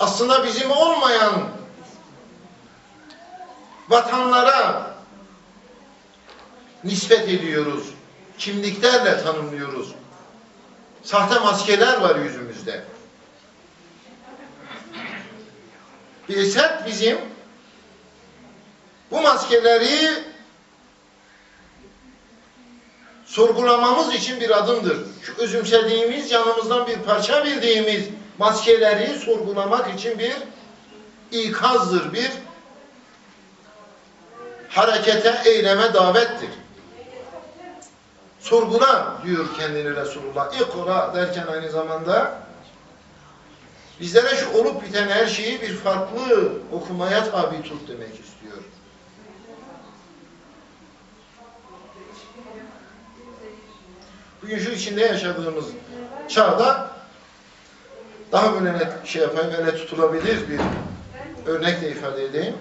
aslında bizim olmayan vatanlara nispet ediyoruz. Kimliklerle tanımlıyoruz. Sahte maskeler var yüzümüzde. Bilsek bizim bu maskeleri sorgulamamız için bir adımdır. Şu özümsediğimiz, yanımızdan bir parça bildiğimiz maskeleri sorgulamak için bir ikazdır, bir harekete, eyleme davettir. Sorgula diyor kendini Resulullah. İkra derken aynı zamanda bizlere şu olup biten her şeyi bir farklı okumaya tabi tut demek istiyor. Bugün şu içinde yaşadığımız çağda daha böyle net şey yapayım, böyle tutulabilir bir örnekle ifade edeyim.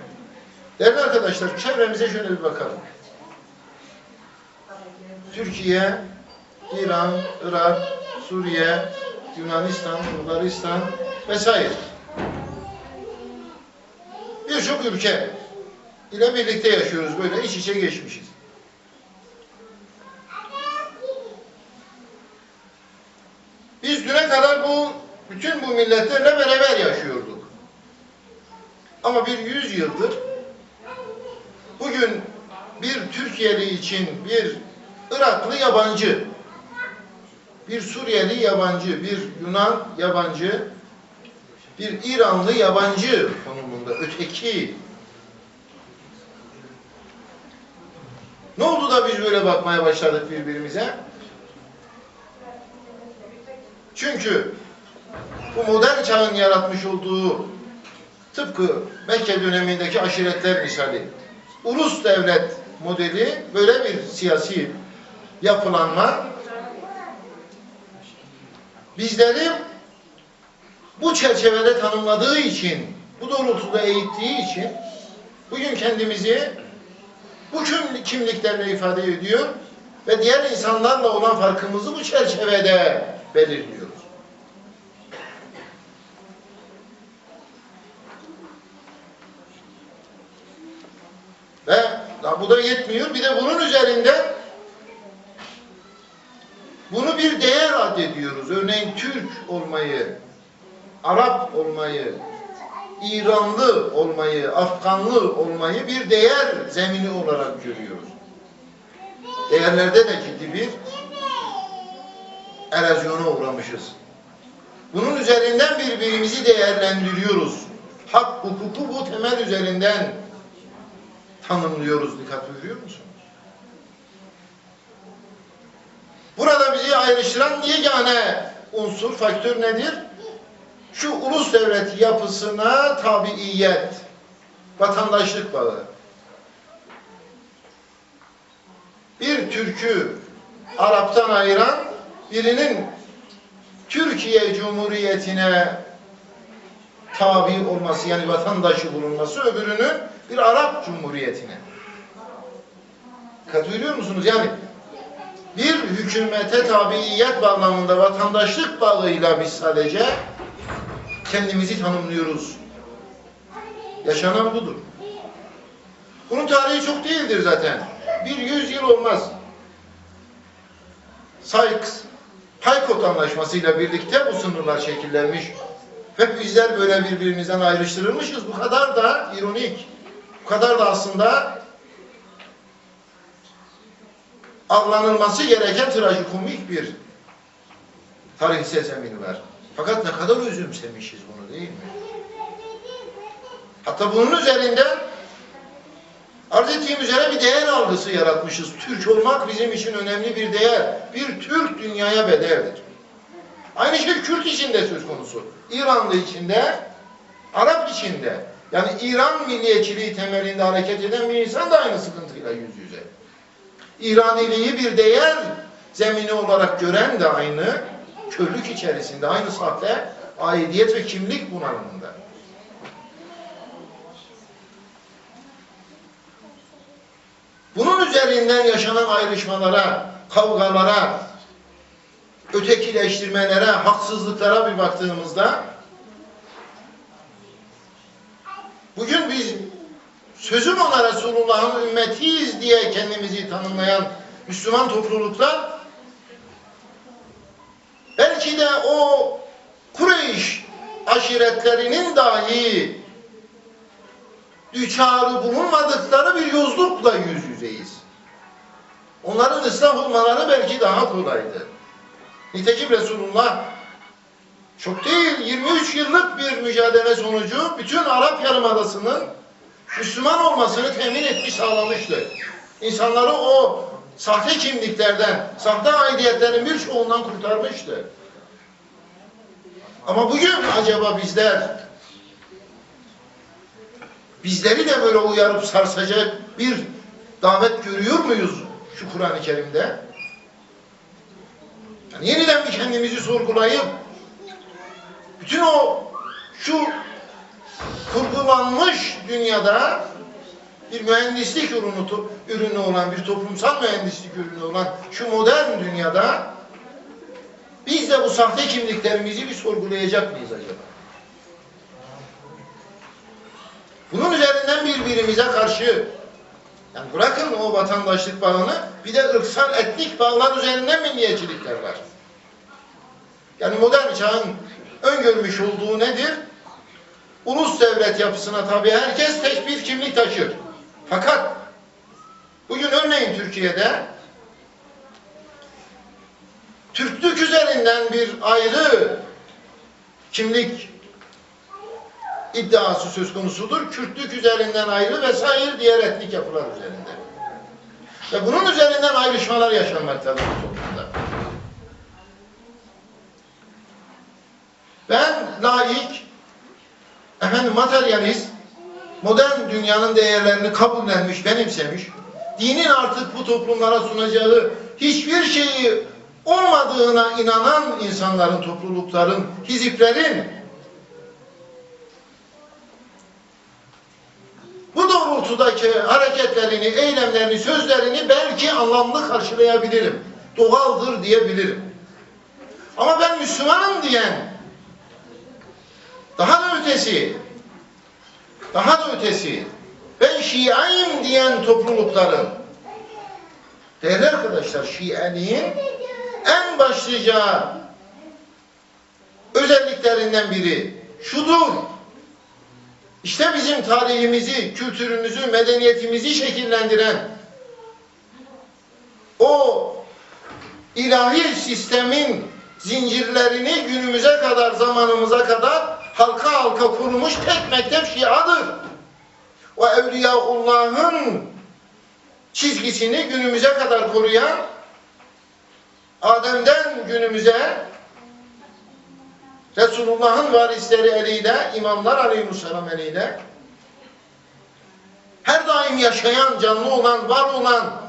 Değerli arkadaşlar, çevremize şöyle bir bakalım. Türkiye, İran, Irak, Suriye, Yunanistan, Bulgaristan vesaire. Birçok ülke ile birlikte yaşıyoruz. Böyle iç içe geçmişiz. Biz düne kadar bu bütün bu milletlerle beraber yaşıyorduk. Ama bir yüz yıldır bugün bir Türkiye'li için bir Iraklı yabancı, bir Suriyeli yabancı, bir Yunan yabancı, bir İranlı yabancı konumunda öteki. Ne oldu da biz böyle bakmaya başladık birbirimize? Çünkü bu modern çağın yaratmış olduğu tıpkı Mekke dönemindeki aşiretler misali ulus devlet modeli böyle bir siyasi yapılanma bizleri bu çerçevede tanımladığı için, bu doğrultuda eğittiği için bugün kendimizi bu kim- kimliklerle ifade ediyor ve diğer insanlarla olan farkımızı bu çerçevede belirliyoruz. Ve daha bu da yetmiyor. Bir de bunun üzerinde bunu bir değer addediyoruz. Örneğin Türk olmayı, Arap olmayı, İranlı olmayı, Afganlı olmayı bir değer zemini olarak görüyoruz. Değerlerde de ciddi bir erozyona uğramışız. Bunun üzerinden birbirimizi değerlendiriyoruz. Hak, hukuku bu temel üzerinden tanımlıyoruz. Dikkat görüyor musunuz? Burada bizi ayrıştıran yegane unsur, faktör nedir? Şu ulus devlet yapısına tabiiyet, vatandaşlık bağı. Bir Türk'ü Arap'tan ayıran birinin Türkiye Cumhuriyeti'ne tabi olması yani vatandaşı bulunması öbürünün bir Arap Cumhuriyeti'ne. Katılıyor musunuz? Yani bir hükümete tabiiyet bağlamında vatandaşlık bağıyla biz sadece kendimizi tanımlıyoruz. Yaşanan budur. Bunun tarihi çok değildir zaten. Bir yüz yıl olmaz. Sykes, Paykot Anlaşması'yla birlikte bu sınırlar şekillenmiş. Hep bizler böyle birbirimizden ayrıştırılmışız. Bu kadar da ironik. Kadar da aslında avlanılması gereken trajikomik bir tarihsel zemini var. Fakat ne kadar özümsemişiz bunu değil mi? Hatta bunun üzerinden arz ettiğim üzere bir değer algısı yaratmışız. Türk olmak bizim için önemli bir değer. Bir Türk dünyaya bedeldir. Aynı şey Kürt için de söz konusu. İranlı içinde, Arap içinde. Yani İran milliyetçiliği temelinde hareket eden bir insan da aynı sıkıntıyla yüz yüze. İraniliği bir değer zemini olarak gören de aynı körlük içerisinde, aynı sahte aidiyet ve kimlik bunalımında. Bunun üzerinden yaşanan ayrışmalara, kavgalara, ötekileştirmelere, haksızlıklara bir baktığımızda Bugün biz sözüm ona Resulullah'ın ümmetiyiz diye kendimizi tanımlayan Müslüman topluluklar belki de o Kureyş aşiretlerinin dahi düçarı bulunmadıkları bir yozlukla yüz yüzeyiz. Onların ıslah olmaları belki daha kolaydı. Nitekim Resulullah çok değil 23 yıllık bir mücadele sonucu bütün Arap Yarımadası'nın Müslüman olmasını temin etmiş sağlamıştı. İnsanları o sahte kimliklerden, sahte aidiyetlerin birçoğundan kurtarmıştı. Ama bugün acaba bizler bizleri de böyle uyarıp sarsacak bir davet görüyor muyuz şu Kur'an-ı Kerim'de? Yani yeniden bir kendimizi sorgulayıp bütün o şu kurgulanmış dünyada bir mühendislik ürünü, ürünü olan, bir toplumsal mühendislik ürünü olan şu modern dünyada biz de bu sahte kimliklerimizi bir sorgulayacak mıyız acaba? Bunun üzerinden birbirimize karşı yani bırakın o vatandaşlık bağını bir de ırksal etnik bağlar üzerinden milliyetçilikler var. Yani modern çağın öngörmüş olduğu nedir? Ulus devlet yapısına tabi herkes tek bir kimlik taşır. Fakat bugün örneğin Türkiye'de Türklük üzerinden bir ayrı kimlik iddiası söz konusudur. Kürtlük üzerinden ayrı vesaire diğer etnik yapılar üzerinde. Ve bunun üzerinden ayrışmalar yaşanmaktadır toplumda. Ben laik, efendim materyalist, modern dünyanın değerlerini kabullenmiş, benimsemiş, dinin artık bu toplumlara sunacağı hiçbir şeyi olmadığına inanan insanların, toplulukların, hiziplerin bu doğrultudaki hareketlerini, eylemlerini, sözlerini belki anlamlı karşılayabilirim. Doğaldır diyebilirim. Ama ben Müslümanım diyen daha da ötesi. Daha da ötesi. Ben Şiayım diyen toplulukların. Değerli arkadaşlar Şiiliğin en başlıca özelliklerinden biri şudur. İşte bizim tarihimizi, kültürümüzü, medeniyetimizi şekillendiren o ilahi sistemin zincirlerini günümüze kadar, zamanımıza kadar halka halka kurmuş tek mektep Şia'dır. O Evliyaullah'ın çizgisini günümüze kadar koruyan Adem'den günümüze Resulullah'ın varisleri eliyle, imamlar aleyhisselam eliyle her daim yaşayan, canlı olan, var olan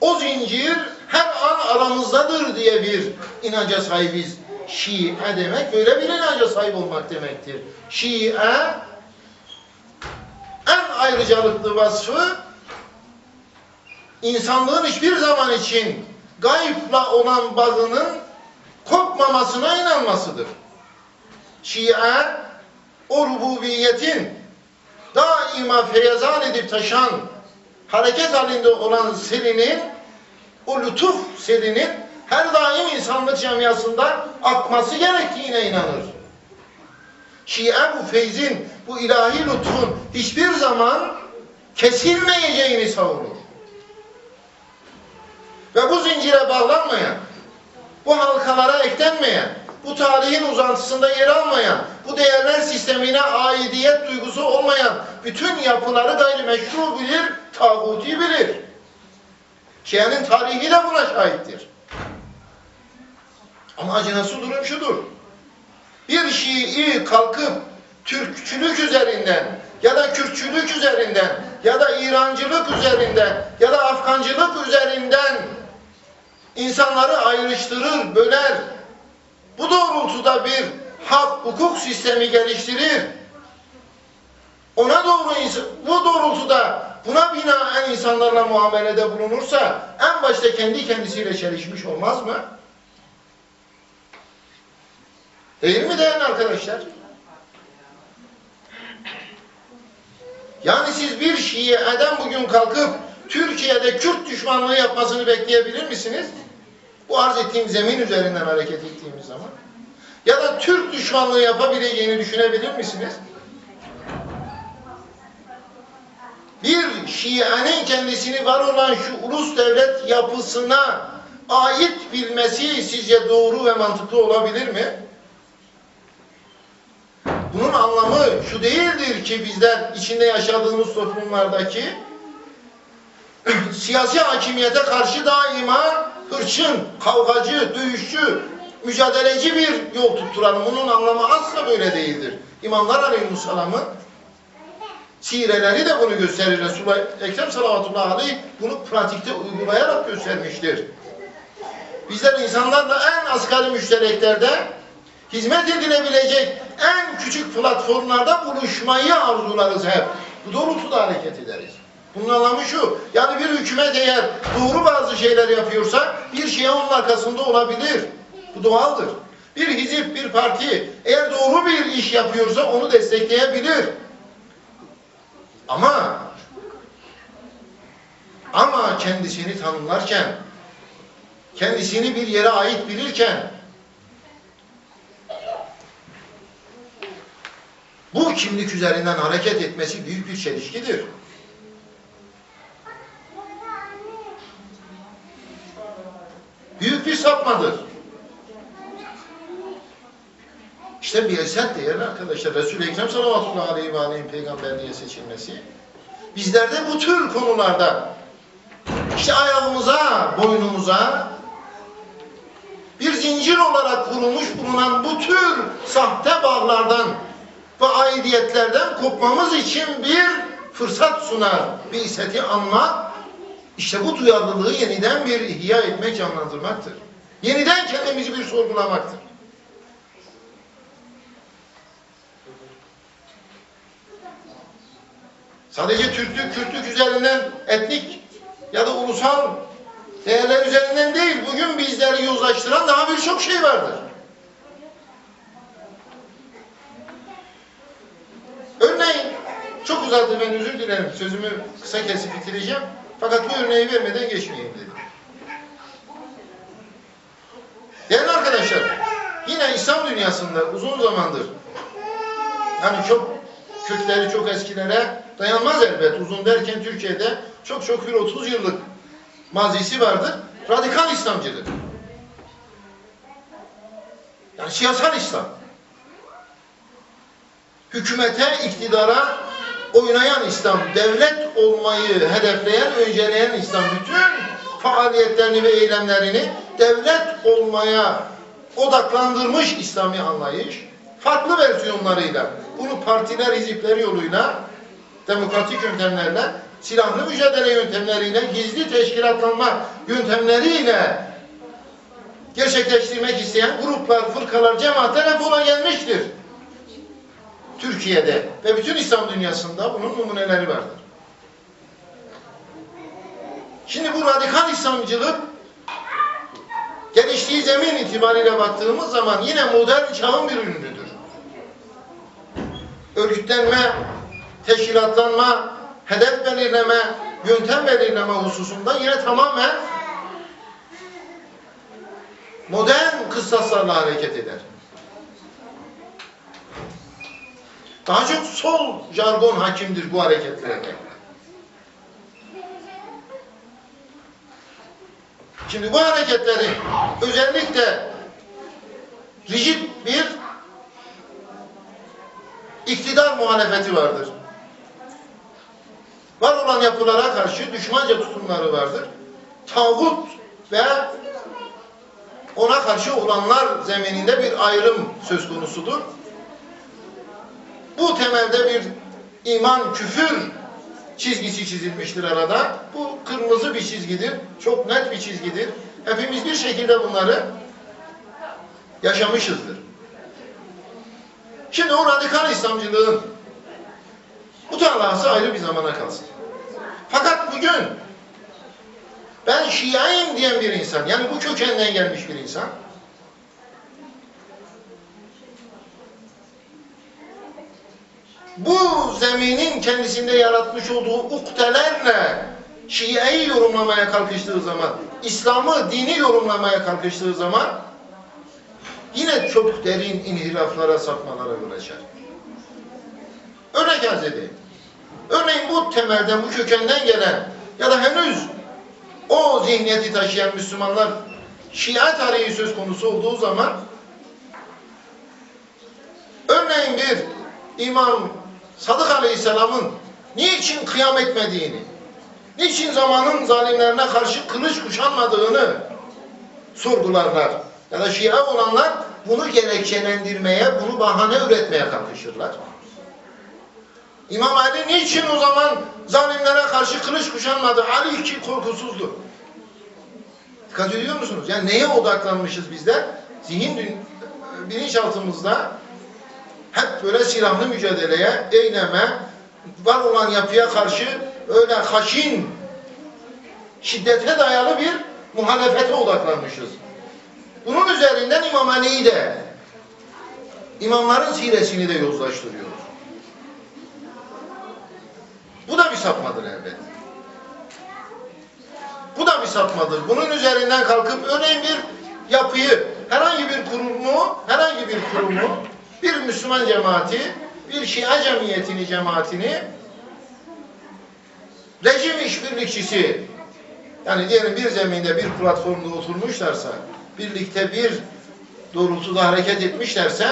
o zincir her an aramızdadır diye bir inanca sahibiz. Şii demek böyle bir inanca sahip olmak demektir. Şii en ayrıcalıklı vasfı insanlığın hiçbir zaman için gayipla olan bağının kopmamasına inanmasıdır. Şia o rububiyetin daima feyazan edip taşan hareket halinde olan selinin o lütuf selinin her daim insanlık camiasında akması gerektiğine inanır. Şia bu feyzin, bu ilahi lütfun hiçbir zaman kesilmeyeceğini savunur. Ve bu zincire bağlanmayan, bu halkalara eklenmeyen, bu tarihin uzantısında yer almayan, bu değerler sistemine aidiyet duygusu olmayan bütün yapıları gayrimeşru bilir, tağuti bilir. Şia'nın tarihi de buna şahittir. Ama acınası durum şudur. Bir Şii kalkıp Türkçülük üzerinden ya da Kürtçülük üzerinden ya da İrancılık üzerinden ya da Afgancılık üzerinden insanları ayrıştırır, böler. Bu doğrultuda bir hak, hukuk sistemi geliştirir. Ona doğru bu doğrultuda buna binaen insanlarla muamelede bulunursa en başta kendi kendisiyle çelişmiş olmaz mı? Değil mi değerli arkadaşlar? Yani siz bir Şii'den bugün kalkıp Türkiye'de Kürt düşmanlığı yapmasını bekleyebilir misiniz? Bu arz ettiğim zemin üzerinden hareket ettiğimiz zaman. Ya da Türk düşmanlığı yapabileceğini düşünebilir misiniz? Bir Şia'nın kendisini var olan şu ulus devlet yapısına ait bilmesi sizce doğru ve mantıklı olabilir mi? Bunun anlamı şu değildir ki bizler içinde yaşadığımız toplumlardaki siyasi hakimiyete karşı daima hırçın, kavgacı, dövüşçü, mücadeleci bir yol tutturalım. Bunun anlamı asla böyle değildir. İmamlar Aleyhisselam'ın sireleri de bunu gösterir. Resulullah Ekrem Salavatullah Aleyh bunu pratikte uygulayarak göstermiştir. Bizler insanlarla en asgari müştereklerde hizmet edilebilecek en küçük platformlarda buluşmayı arzularız hep. Bu doğrultuda hareket ederiz. Bunun anlamı şu, yani bir hükümet eğer doğru bazı şeyler yapıyorsa bir şeye onun arkasında olabilir. Bu doğaldır. Bir hizip, bir parti eğer doğru bir iş yapıyorsa onu destekleyebilir. Ama ama kendisini tanımlarken kendisini bir yere ait bilirken bu kimlik üzerinden hareket etmesi büyük bir çelişkidir. Büyük bir sapmadır. İşte bir eset değerli arkadaşlar. Resul-i Ekrem sallallahu aleyhi ve aleyhi peygamberliğe seçilmesi. Bizlerde bu tür konularda işte ayağımıza, boynumuza bir zincir olarak kurulmuş bulunan bu tür sahte bağlardan ve aidiyetlerden kopmamız için bir fırsat sunar. Bir iseti anmak, işte bu duyarlılığı yeniden bir ihya etmek, canlandırmaktır. Yeniden kendimizi bir sorgulamaktır. Sadece Türklük, Kürtlük üzerinden etnik ya da ulusal değerler üzerinden değil, bugün bizleri yozlaştıran daha birçok şey vardır. Örneğin, çok uzadı ben özür dilerim, sözümü kısa kesip bitireceğim. Fakat bu örneği vermeden geçmeyeyim dedim. Değerli arkadaşlar, yine İslam dünyasında uzun zamandır, yani çok kökleri çok eskilere dayanmaz elbet. Uzun derken Türkiye'de çok çok bir 30 yıllık mazisi vardır. Radikal İslamcılık. Yani siyasal İslam. Hükümete, iktidara oynayan İslam, devlet olmayı hedefleyen, önceleyen İslam bütün faaliyetlerini ve eylemlerini devlet olmaya odaklandırmış İslami anlayış, farklı versiyonlarıyla, bunu partiler, hizipleri yoluyla, demokratik yöntemlerle, silahlı mücadele yöntemleriyle, gizli teşkilatlanma yöntemleriyle gerçekleştirmek isteyen gruplar, fırkalar, cemaatler hep ona gelmiştir. Türkiye'de ve bütün İslam dünyasında bunun numuneleri vardır. Şimdi bu radikal İslamcılık geliştiği zemin itibariyle baktığımız zaman yine modern çağın bir ürünüdür. Örgütlenme, teşkilatlanma, hedef belirleme, yöntem belirleme hususunda yine tamamen modern kıssaslarla hareket eder. Daha çok sol jargon hakimdir bu hareketlerde. Şimdi bu hareketleri özellikle rigid bir iktidar muhalefeti vardır. Var olan yapılara karşı düşmanca tutumları vardır. Tağut ve ona karşı olanlar zemininde bir ayrım söz konusudur. Bu temelde bir iman küfür çizgisi çizilmiştir arada. Bu kırmızı bir çizgidir. Çok net bir çizgidir. Hepimiz bir şekilde bunları yaşamışızdır. Şimdi o radikal İslamcılığın bu talası ayrı bir zamana kalsın. Fakat bugün ben Şia'yım diyen bir insan, yani bu kökenden gelmiş bir insan, bu zeminin kendisinde yaratmış olduğu ukdelerle Şia'yı yorumlamaya kalkıştığı zaman, İslam'ı, dini yorumlamaya kalkıştığı zaman yine çok derin inhiraflara, sapmalara yol açar. Örnek arz edeyim. Örneğin bu temelden, bu kökenden gelen ya da henüz o zihniyeti taşıyan Müslümanlar Şia tarihi söz konusu olduğu zaman örneğin bir İmam Sadık Aleyhisselam'ın niçin kıyam etmediğini, niçin zamanın zalimlerine karşı kılıç kuşanmadığını sorgularlar. Ya da Şia olanlar bunu gerekçelendirmeye, bunu bahane üretmeye kalkışırlar. İmam Ali niçin o zaman zalimlere karşı kılıç kuşanmadı? Ali ki korkusuzdu. Dikkat ediyor musunuz? Yani neye odaklanmışız bizler? Zihin bilinçaltımızda hep böyle silahlı mücadeleye, eyleme, var olan yapıya karşı öyle haşin, şiddete dayalı bir muhalefete odaklanmışız. Bunun üzerinden İmam Ali'yi de, imamların siresini de yozlaştırıyoruz. Bu da bir sapmadır elbette. Bu da bir sapmadır. Bunun üzerinden kalkıp örneğin bir yapıyı, herhangi bir kurumu, herhangi bir kurumu, bir Müslüman cemaati, bir Şia cemiyetini, cemaatini rejim işbirlikçisi yani diyelim bir zeminde bir platformda oturmuşlarsa, birlikte bir doğrultuda hareket etmişlerse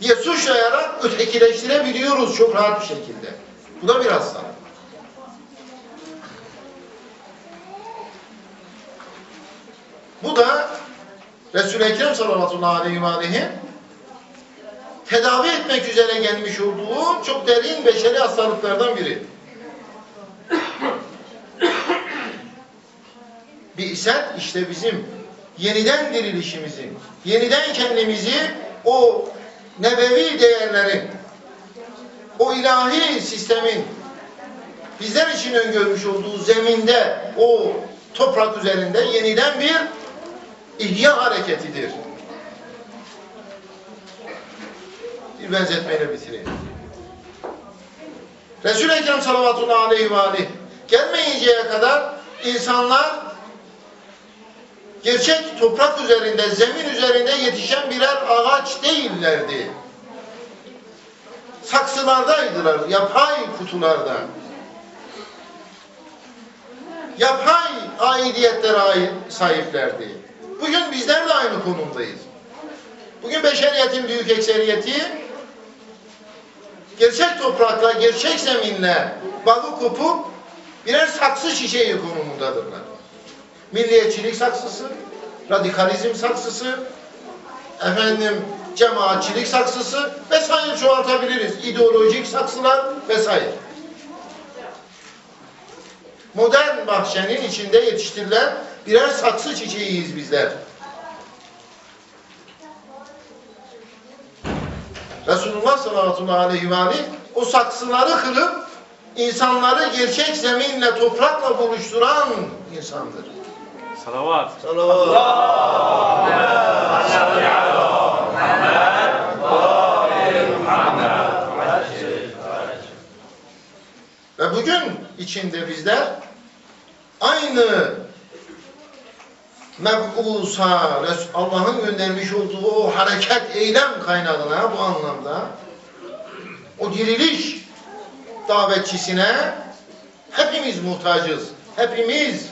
diye suçlayarak ötekileştirebiliyoruz çok rahat bir şekilde. Bu da bir hastalık. Bu da Resul-i Ekrem sallallahu aleyhi ve aleyhi tedavi etmek üzere gelmiş olduğu çok derin beşeri hastalıklardan biri. Bi'set işte bizim yeniden dirilişimizin, yeniden kendimizi o nebevi değerlerin, o ilahi sistemin bizler için öngörmüş olduğu zeminde, o toprak üzerinde yeniden bir ihya hareketidir. Bir benzetmeyle bitireyim. Resul-i Ekrem sallallahu aleyhi ve aleyh gelmeyinceye kadar insanlar gerçek toprak üzerinde, zemin üzerinde yetişen birer ağaç değillerdi. Saksılardaydılar, yapay kutularda. Yapay aidiyetlere sahiplerdi. Bugün bizler de aynı konumdayız. Bugün beşeriyetin büyük ekseriyeti gerçek toprakla, gerçek zeminle bağı kopup birer saksı çiçeği konumundadırlar. Milliyetçilik saksısı, radikalizm saksısı, efendim cemaatçilik saksısı vesaire çoğaltabiliriz. İdeolojik saksılar vesaire. Modern bahçenin içinde yetiştirilen birer saksı çiçeğiyiz bizler. Resulullah sallallahu aleyhi ve aleyh o saksıları kırıp insanları gerçek zeminle toprakla buluşturan insandır. Salavat. Salavat. Ve bugün içinde bizler aynı meb'usa, Allah'ın göndermiş olduğu o hareket, eylem kaynağına bu anlamda o diriliş davetçisine hepimiz muhtacız. Hepimiz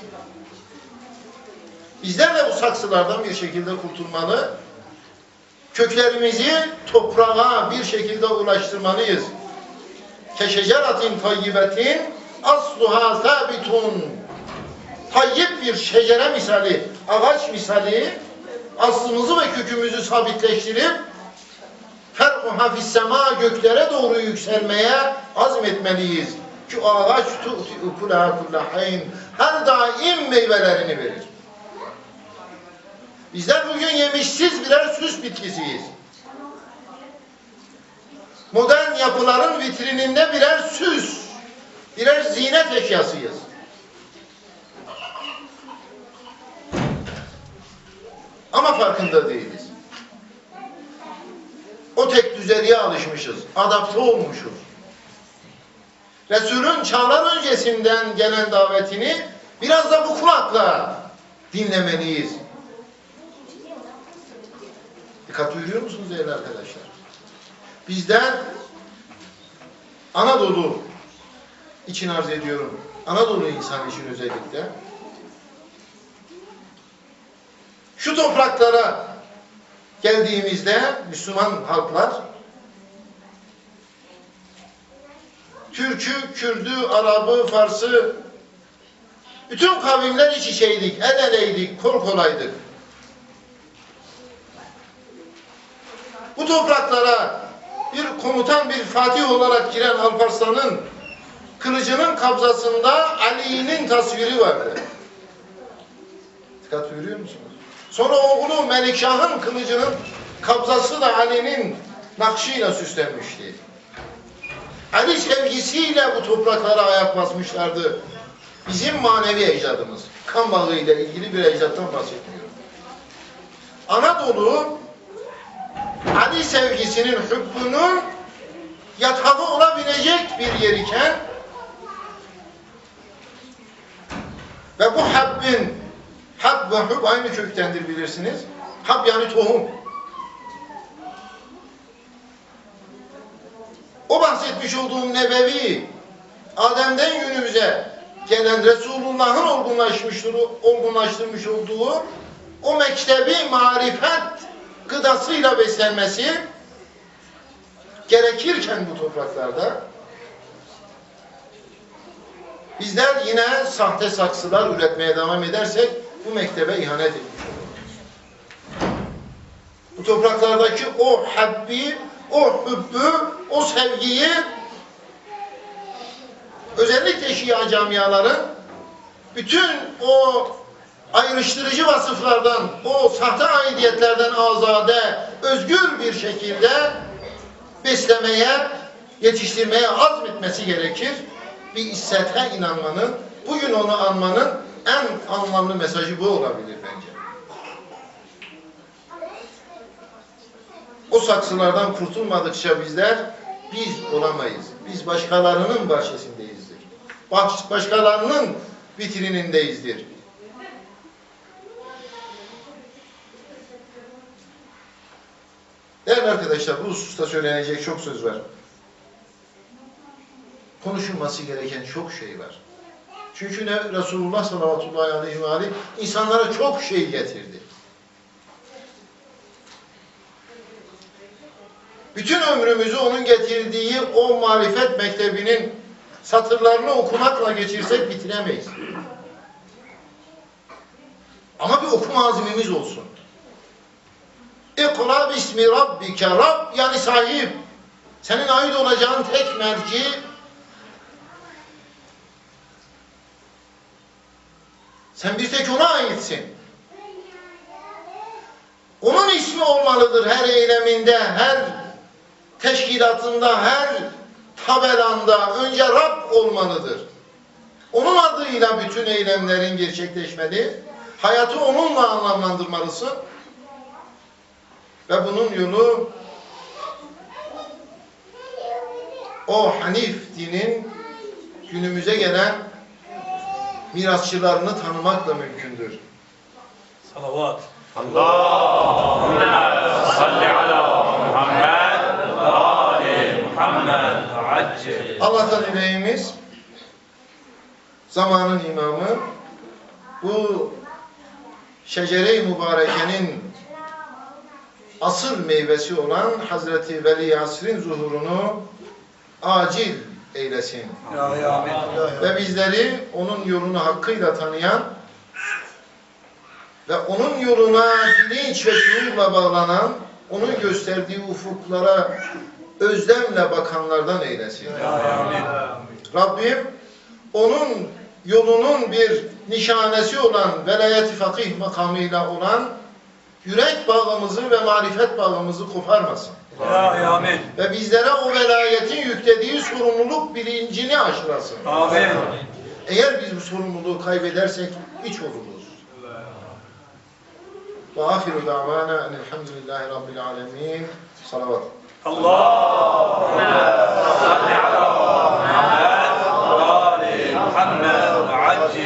bizler de bu saksılardan bir şekilde kurtulmalı. Köklerimizi toprağa bir şekilde ulaştırmalıyız. Keşeceratin tayyibetin asluha sabitun tayyip bir şecere misali, ağaç misali aslımızı ve kökümüzü sabitleştirip fer'uha fissema göklere doğru yükselmeye azmetmeliyiz. Ki o ağaç tu'ti ukulaha kullahayn her daim meyvelerini verir. Bizler bugün yemişsiz birer süs bitkisiyiz. Modern yapıların vitrininde birer süs, birer zinet eşyasıyız. Ama farkında değiliz. O tek düzeliği tebliğe alışmışız. Adapte olmuşuz. Resul'ün çağlar öncesinden gelen davetini biraz da bu kulakla dinlemeliyiz. Dikkat duyuyor musunuz değerli arkadaşlar? Bizden Anadolu için arz ediyorum. Anadolu insan için özellikle. Şu topraklara geldiğimizde Müslüman halklar Türk'ü, Kürd'ü, Arap'ı, Fars'ı bütün kavimler iç içeydik, el eleydik, kol kolaydık. Bu topraklara bir komutan, bir fatih olarak giren Alparslan'ın kılıcının kabzasında Ali'nin tasviri vardı. Dikkat görüyor musunuz? Sonra oğlu Melikşah'ın kılıcının kabzası da Ali'nin nakşıyla süslenmişti. Ali sevgisiyle bu topraklara ayak basmışlardı. Bizim manevi ecdadımız. Kan bağıyla ilgili bir ecdattan bahsediyorum. Anadolu Ali sevgisinin hübbünün yatağı olabilecek bir yer iken ve bu habbin hab ve hub aynı köktendir bilirsiniz. Hab yani tohum. O bahsetmiş olduğum nebevi Adem'den günümüze gelen Resulullah'ın olgunlaşmış, olgunlaştırmış olduğu o mektebi marifet gıdasıyla beslenmesi gerekirken bu topraklarda bizler yine sahte saksılar üretmeye devam edersek bu mektebe ihanet etmiş. Bu topraklardaki o habbi, o hübbü, o sevgiyi özellikle Şia camiaların bütün o ayrıştırıcı vasıflardan, o sahte aidiyetlerden azade, özgür bir şekilde beslemeye, yetiştirmeye azmetmesi gerekir. Bir issete inanmanın, bugün onu anmanın en anlamlı mesajı bu olabilir bence. O saksılardan kurtulmadıkça bizler biz olamayız. Biz başkalarının bahçesindeyizdir. Baş, başkalarının vitrinindeyizdir. Değerli arkadaşlar bu hususta söylenecek çok söz var. Konuşulması gereken çok şey var. Çünkü ne Resulullah sallallahu aleyhi ve aleyhi insanlara çok şey getirdi. Bütün ömrümüzü onun getirdiği o marifet mektebinin satırlarını okumakla geçirsek bitiremeyiz. Ama bir okuma azmimiz olsun. İkra bismi rabbike. Rab yani sahip. Senin ait olacağın tek merci sen bir tek ona aitsin. Onun ismi olmalıdır her eyleminde, her teşkilatında, her tabelanda önce Rab olmalıdır. Onun adıyla bütün eylemlerin gerçekleşmeli. Hayatı onunla anlamlandırmalısın. Ve bunun yolu o Hanif dinin günümüze gelen mirasçılarını tanımak da mümkündür. Salavat. Allahümme salli ala Muhammed ve ali Muhammed acil. Allah'tan dileğimiz zamanın imamı bu şecere-i mübarekenin asıl meyvesi olan Hazreti Veli Asr'in zuhurunu acil eylesin. Ve bizleri onun yolunu hakkıyla tanıyan ve onun yoluna bilinç ve şuurla bağlanan, onun gösterdiği ufuklara özlemle bakanlardan eylesin. Amin. Rabbim onun yolunun bir nişanesi olan velayet-i fakih makamıyla olan yürek bağımızı ve marifet bağımızı koparmasın. Ya amin. Ve bizlere o velayetin yüklediği sorumluluk bilincini aşılasın. Amin. Eğer biz bu sorumluluğu kaybedersek hiç oluruz. Ve ahiru davana enelhamdülillahi rabbil alemin. Salavat. Allahümme salli ala Muhammed ve ali Muhammed. Razı